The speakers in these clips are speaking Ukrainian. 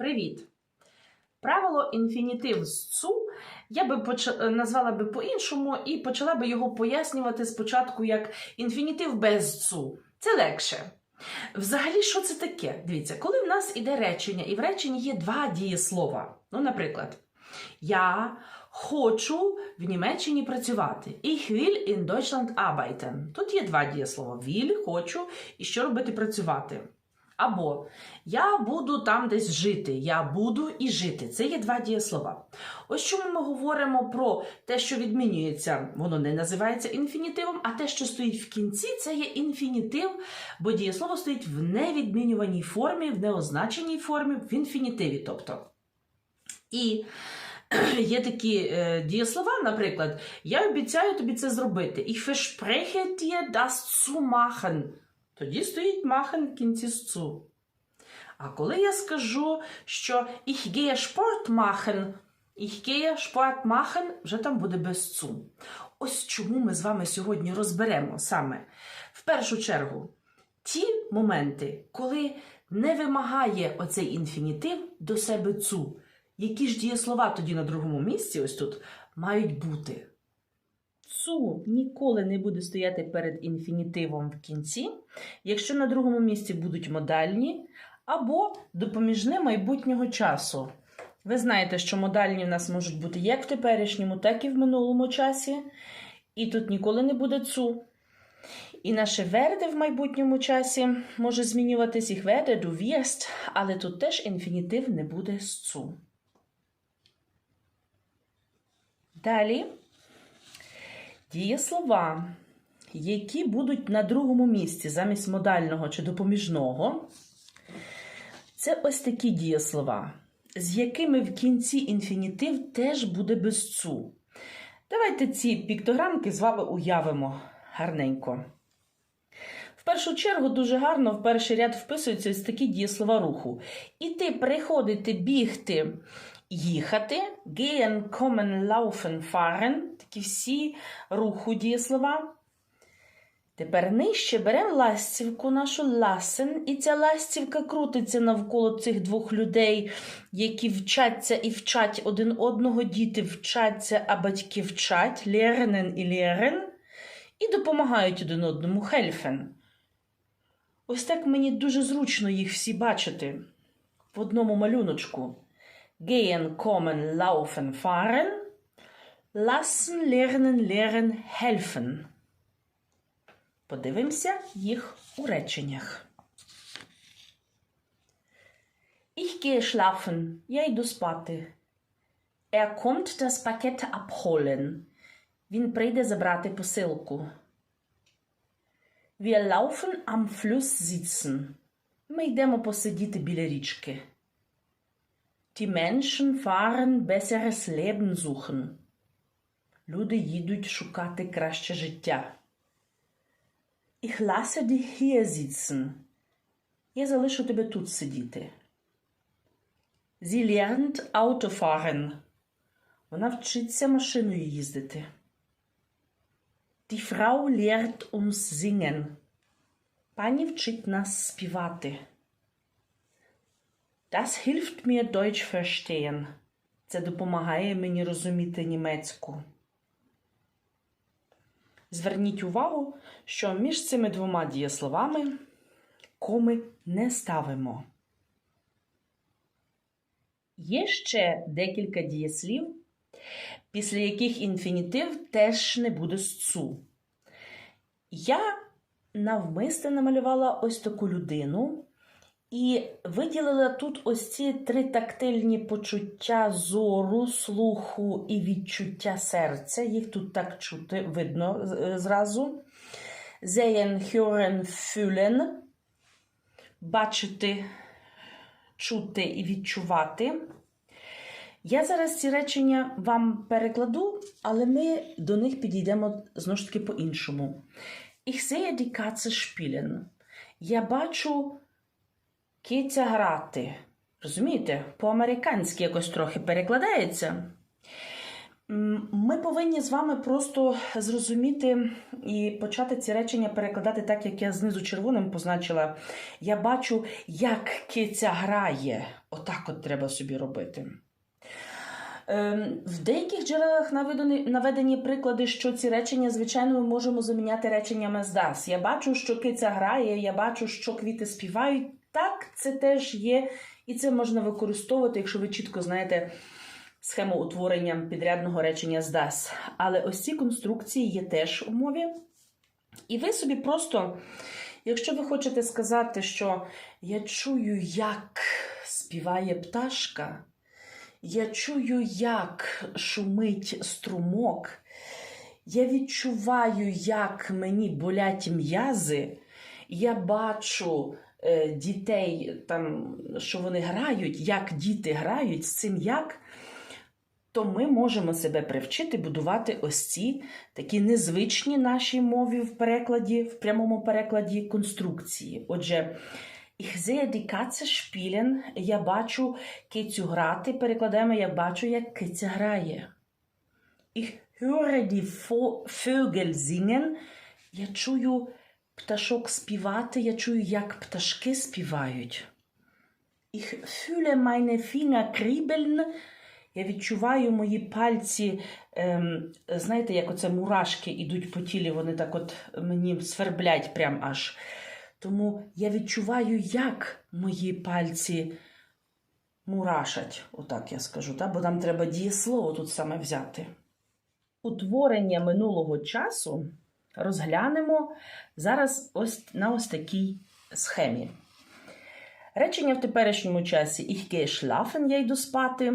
Привіт! Правило інфінітив з цу я би поч- е, назвала би по-іншому і почала би його пояснювати спочатку як інфінітив без цу. Це легше. Взагалі, що це таке? Дивіться, коли в нас іде речення, і в реченні є два дієслова. Ну, наприклад, я хочу в Німеччині працювати. Ich will in Deutschland arbeiten. Тут є два дієслова: will, хочу, і що робити працювати. Або я буду там десь жити, я буду і жити. Це є два дієслова. Ось чому ми говоримо про те, що відмінюється, воно не називається інфінітивом, а те, що стоїть в кінці, це є інфінітив, бо дієслово стоїть в невідмінюваній формі, в неозначеній формі, в інфінітиві. тобто. І є такі е, дієслова, наприклад, я обіцяю тобі це зробити. Ich verspreche dir das zu machen. Тоді стоїть machen в кінці цу. А коли я скажу, що ich gehe Sport machen, ich gehe Sport machen, вже там буде без цу. Ось чому ми з вами сьогодні розберемо саме в першу чергу ті моменти, коли не вимагає оцей інфінітив до себе цу. Які ж дієслова тоді на другому місці, ось тут, мають бути? Цу ніколи не буде стояти перед інфінітивом в кінці, якщо на другому місці будуть модальні або допоміжне майбутнього часу. Ви знаєте, що модальні в нас можуть бути як в теперішньому, так і в минулому часі. І тут ніколи не буде цу. І наше верде в майбутньому часі може змінюватись їх верде до в'єст, але тут теж інфінітив не буде з цу. Далі дієслова, які будуть на другому місці замість модального чи допоміжного. Це ось такі дієслова, з якими в кінці інфінітив теж буде без цу. Давайте ці піктограмки з вами уявимо гарненько. В першу чергу дуже гарно в перший ряд вписуються ось такі дієслова руху. Іти, приходити, бігти, їхати, gehen, kommen, laufen, fahren. Такі всі руху дієслова. Тепер нижче беремо ластівку нашу ласен, і ця ластівка крутиться навколо цих двох людей, які вчаться і вчать один одного, діти вчаться, а батьки вчать, лернен і лерен, і допомагають один одному хельфен. Ось так мені дуже зручно їх всі бачити в одному малюночку. Gehen, kommen, laufen, fahren. Lassen, lernen, lehren, helfen. Подивимося їх у реченнях. Ich gehe schlafen. Я йду спати. Er kommt das Paket abholen. Він прийде забрати посилку. Wir laufen am Fluss sitzen. Ми йдемо посидіти біля річки. Die Menschen fahren besseres Leben suchen. Люди їдуть шукати краще життя. Ich lasse dich hier sitzen. Я залишу тебе тут сидіти. Sie lernt Autofahren. Вона вчиться машиною їздити. Die Frau lehrt uns singen. Пані вчить нас співати. Das hilft mir Deutsch verstehen. Це допомагає мені розуміти німецьку. Зверніть увагу, що між цими двома дієсловами коми не ставимо. Є ще декілька дієслів, після яких інфінітив теж не буде з цу. Я навмисне намалювала ось таку людину і виділила тут ось ці три тактильні почуття зору, слуху і відчуття серця. Їх тут так чути, видно е, зразу. Sehen, hören, fühlen. Бачити, чути і відчувати. Я зараз ці речення вам перекладу, але ми до них підійдемо знову ж таки по-іншому. Ich sehe die Katze spielen. Я бачу киця грати. Розумієте? По-американськи якось трохи перекладається. Ми повинні з вами просто зрозуміти і почати ці речення перекладати так, як я знизу червоним позначила. Я бачу, як киця грає. Отак от треба собі робити. Ем, В деяких джерелах наведені, приклади, що ці речення, звичайно, ми можемо заміняти реченнями з das. Я бачу, що киця грає, я бачу, що квіти співають. Це теж є, і це можна використовувати, якщо ви чітко знаєте схему утворення підрядного речення з das. Але ось ці конструкції є теж у мові. І ви собі просто, якщо ви хочете сказати, що я чую, як співає пташка, я чую, як шумить струмок, я відчуваю, як мені болять м'язи, я бачу дітей, там, що вони грають, як діти грають з цим як, то ми можемо себе привчити будувати ось ці такі незвичні нашій мові в перекладі, в прямому перекладі конструкції. Отже, ich sehe die Katze spielen, я бачу кицю грати, перекладаємо, я бачу, як киця грає. Ich höre die Vögel singen, я чую пташок співати, я чую, як пташки співають. Ich fühle meine Finger kribbeln, я відчуваю мої пальці, ем, знаєте, як оце мурашки ідуть по тілі, вони так от мені сверблять прям аж. Тому я відчуваю, як мої пальці мурашать, отак я скажу, та? бо нам треба дієслово тут саме взяти. Утворення минулого часу розглянемо зараз ось на ось такій схемі. Речення в теперішньому часі ich gehe schlafen, я йду спати.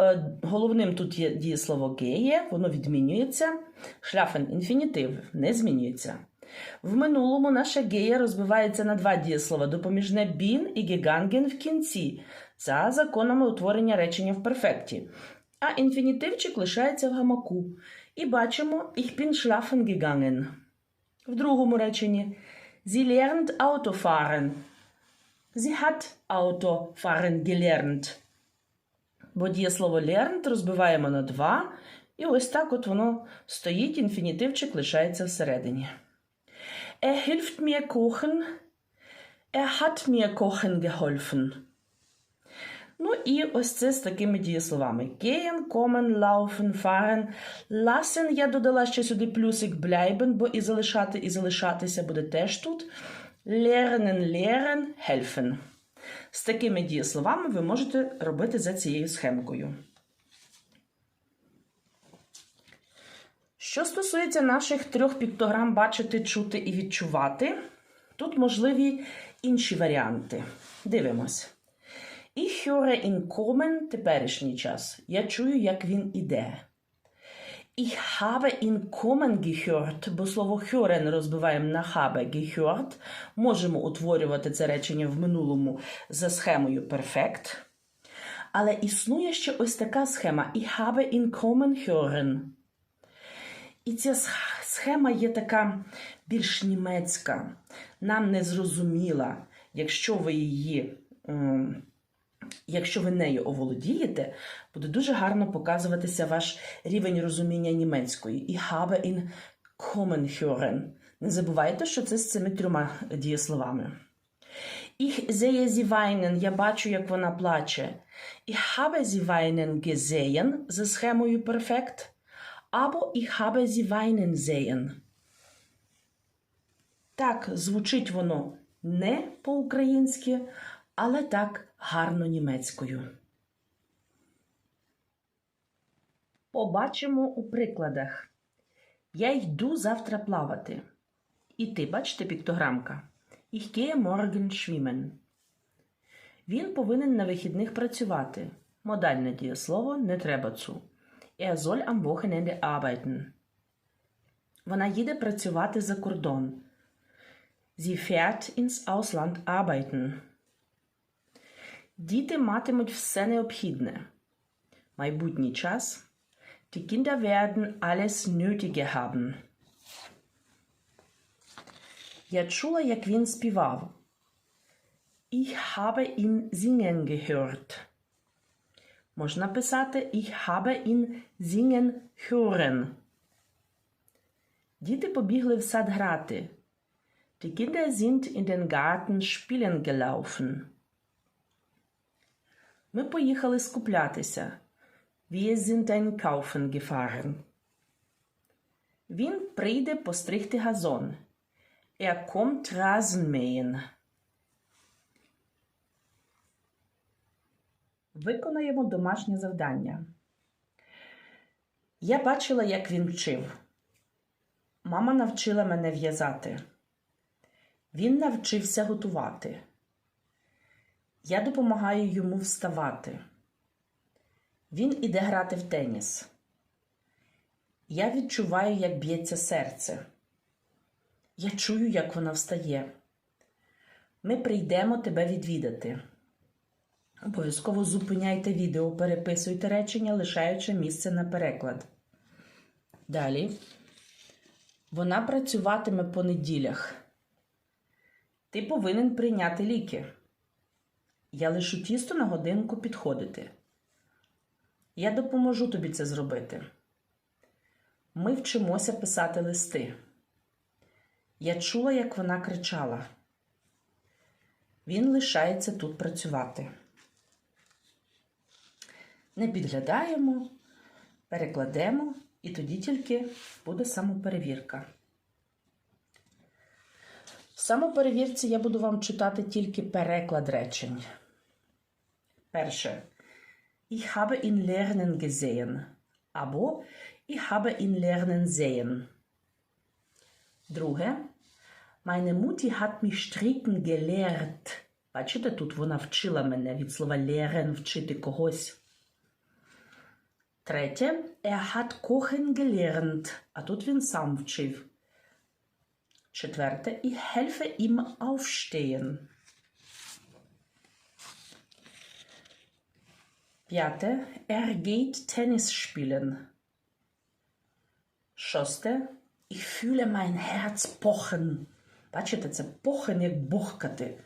Е, Головним тут є дієслово gehe, воно відмінюється. Schlafen – інфінітив, не змінюється. В минулому наше gehe розбивається на два дієслова допоміжне bin і gegangen в кінці, за законами утворення речення в перфекті. А інфінітивчик лишається в гамаку. І бачимо ich bin schlafen gegangen. В другому реченні Sie lernt Autofahren. Sie hat Autofahren gelernt. Бо дієслово lernt розбиваємо на два, і ось так от воно стоїть, інфінітивчик лишається всередині. Er hilft mir kochen. Er hat mir kochen geholfen. Ну і ось це з такими дієсловами. Gehen, kommen, laufen, fahren, lassen. Я додала ще сюди плюсик bleiben, бо і залишати, і залишатися буде теж тут. Lernen, lehren, helfen. З такими дієсловами ви можете робити за цією схемкою. Що стосується наших трьох піктограм бачити, чути і відчувати, тут можливі інші варіанти. Дивимось. Ich höre ihn kommen – теперішній час. Я чую, як він іде. Ich habe ihn kommen gehört, бо слово hören розбиваємо на habe gehört. Можемо утворювати це речення в минулому за схемою perfect. Але існує ще ось така схема Ich habe ihn kommen hören. І ця схема є така більш німецька, нам не зрозуміла, якщо ви її. ем, Якщо ви нею оволодієте, буде дуже гарно показуватися ваш рівень розуміння німецької. Ich habe ihn kommen hören. Не забувайте, що це з цими трьома дієсловами. Ich sehe sie weinen. Я бачу, як вона плаче. Ich habe sie weinen gesehen за схемою perfect. Або ich habe sie weinen sehen. Так, звучить воно не по-українськи, але так гарно німецькою. Побачимо у прикладах. Я йду завтра плавати. І ти, бачите, піктограмка. Ich gehe morgen. Він повинен на вихідних працювати. Модальне дієслово не треба цу. Er soll am. Вона їде працювати за кордон. Sie fährt ins Ausland arbeiten. Діти матимуть все необхідне. Майбутній час. Die Kinder werden alles Nötige haben. Я чула, як він співав. Ich habe ihn singen gehört. Можна писати Ich habe ihn singen hören. Діти побігли в сад грати. Die Kinder sind in den Garten spielen gelaufen. Ми поїхали скуплятися. Wir sind einkaufen gefahren. Він прийде постригти газон. Er kommt Rasenmähen. Виконаємо домашнє завдання. Я бачила, як він вчив. Мама навчила мене в'язати. Він навчився готувати. Я допомагаю йому вставати. Він іде грати в теніс. Я відчуваю, як б'ється серце. Я чую, як вона встає. Ми прийдемо тебе відвідати. Обов'язково зупиняйте відео, переписуйте речення, лишаючи місце на переклад. Далі. Вона працюватиме по неділях. Ти повинен прийняти ліки. Я лишу тісто на годинку підходити. Я допоможу тобі це зробити. Ми вчимося писати листи. Я чула, як вона кричала. Він лишається тут працювати. Не підглядаємо, перекладемо, і тоді тільки буде самоперевірка. В самоперевірці я буду вам читати тільки переклад речень. Перше. Ich habe ihn lernen gesehen. Або Ich habe ihn lernen sehen. Друге. Meine Mutti hat mich stricken gelehrt. Бачите, тут вона вчила мене від слова lehren – вчити когось. Третє. Er hat kochen gelernt. А тут він сам вчив. Четверте. Ich helfe ihm aufstehen. П'яте. Er geht Tennis spielen. Шосте. Ich fühle mein Herz pochen. Бачите, це pochen, як бухкати.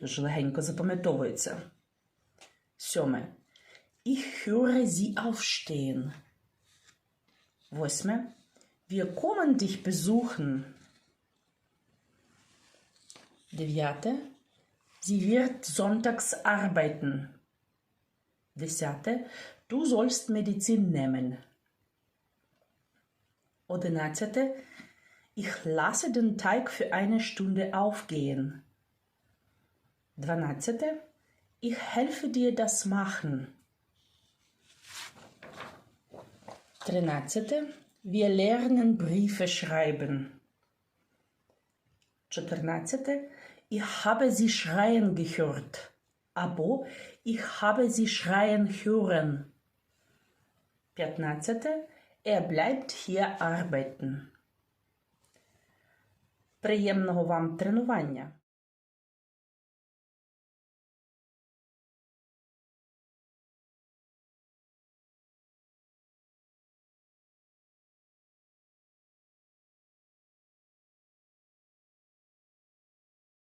Дуже легенько запам'ятовується. Сьоме. Ich höre sie aufstehen. Восьме. Wir kommen dich besuchen. Дев'яте. Sie wird sonntags arbeiten. Десяте. Du sollst Medizin nehmen. Одинадцяте. Ich lasse den Teig für eine Stunde aufgehen. Дванадцяте. Ich helfe dir das machen. Тринадцяте. Wir lernen Briefe schreiben. Чотирнадцяте. Ich habe sie schreien gehört. Або ich habe sie schreien hören. П'ятнадцяте. Er bleibt hier arbeiten. Приємного вам тренування!